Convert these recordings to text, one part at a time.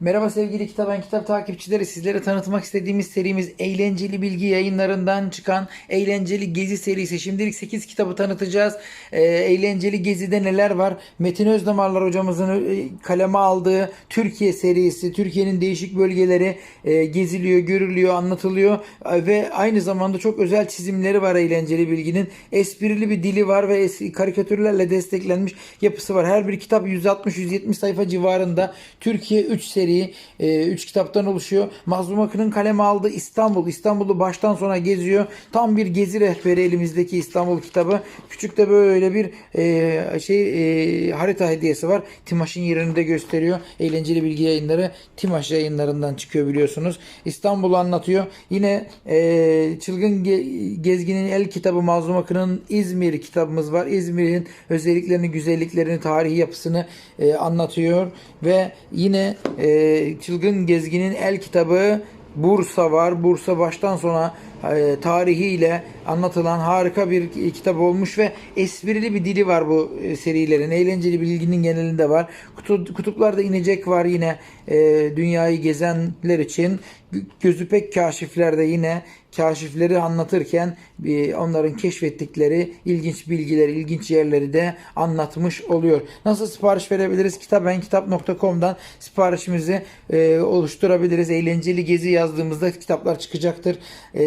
Merhaba sevgili Kitaben Kitap takipçileri. Sizlere tanıtmak istediğimiz serimiz Eğlenceli Bilgi yayınlarından çıkan Eğlenceli Gezi serisi. Şimdilik 8 kitabı tanıtacağız. Ee, Eğlenceli Gezi'de neler var? Metin Özdamarlar hocamızın e, kaleme aldığı Türkiye serisi. Türkiye'nin değişik bölgeleri e, geziliyor, görülüyor, anlatılıyor. E, ve aynı zamanda çok özel çizimleri var Eğlenceli Bilgi'nin. Esprili bir dili var ve karikatürlerle desteklenmiş yapısı var. Her bir kitap 160-170 sayfa civarında. Türkiye 3 seri, 3 kitaptan oluşuyor. Mazlum Akın'ın kaleme aldığı İstanbul. İstanbul'u baştan sona geziyor. Tam bir gezi rehberi elimizdeki İstanbul kitabı. Küçük de böyle bir e, şey e, harita hediyesi var. Timaş'ın yerini de gösteriyor. Eğlenceli bilgi yayınları Timaş yayınlarından çıkıyor biliyorsunuz. İstanbul'u anlatıyor. Yine e, Çılgın Ge- Gezgin'in el kitabı Mazlum Akın'ın İzmir kitabımız var. İzmir'in özelliklerini, güzelliklerini, tarihi yapısını e, anlatıyor ve yine e, Çılgın Gezgin'in el kitabı Bursa var. Bursa baştan sona tarihiyle anlatılan harika bir kitap olmuş ve esprili bir dili var bu e, serilerin. Eğlenceli bilginin genelinde var. Kutu, kutuplarda inecek var yine e, dünyayı gezenler için. Gözü pek kaşiflerde yine kaşifleri anlatırken e, onların keşfettikleri ilginç bilgileri, ilginç yerleri de anlatmış oluyor. Nasıl sipariş verebiliriz? Kitabenkitap.com'dan siparişimizi e, oluşturabiliriz. Eğlenceli gezi yazdığımızda kitaplar çıkacaktır. E,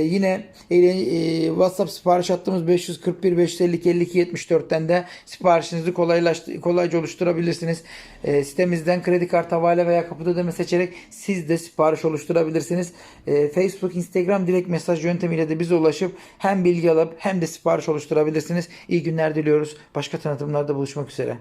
yine e, WhatsApp sipariş attığımız 541 552 52 74'ten de siparişinizi kolaylaştı, kolayca oluşturabilirsiniz. E, sitemizden kredi kartı havale veya kapıda ödeme seçerek siz de sipariş oluşturabilirsiniz. E, Facebook, Instagram direkt mesaj yöntemiyle de bize ulaşıp hem bilgi alıp hem de sipariş oluşturabilirsiniz. İyi günler diliyoruz. Başka tanıtımlarda buluşmak üzere.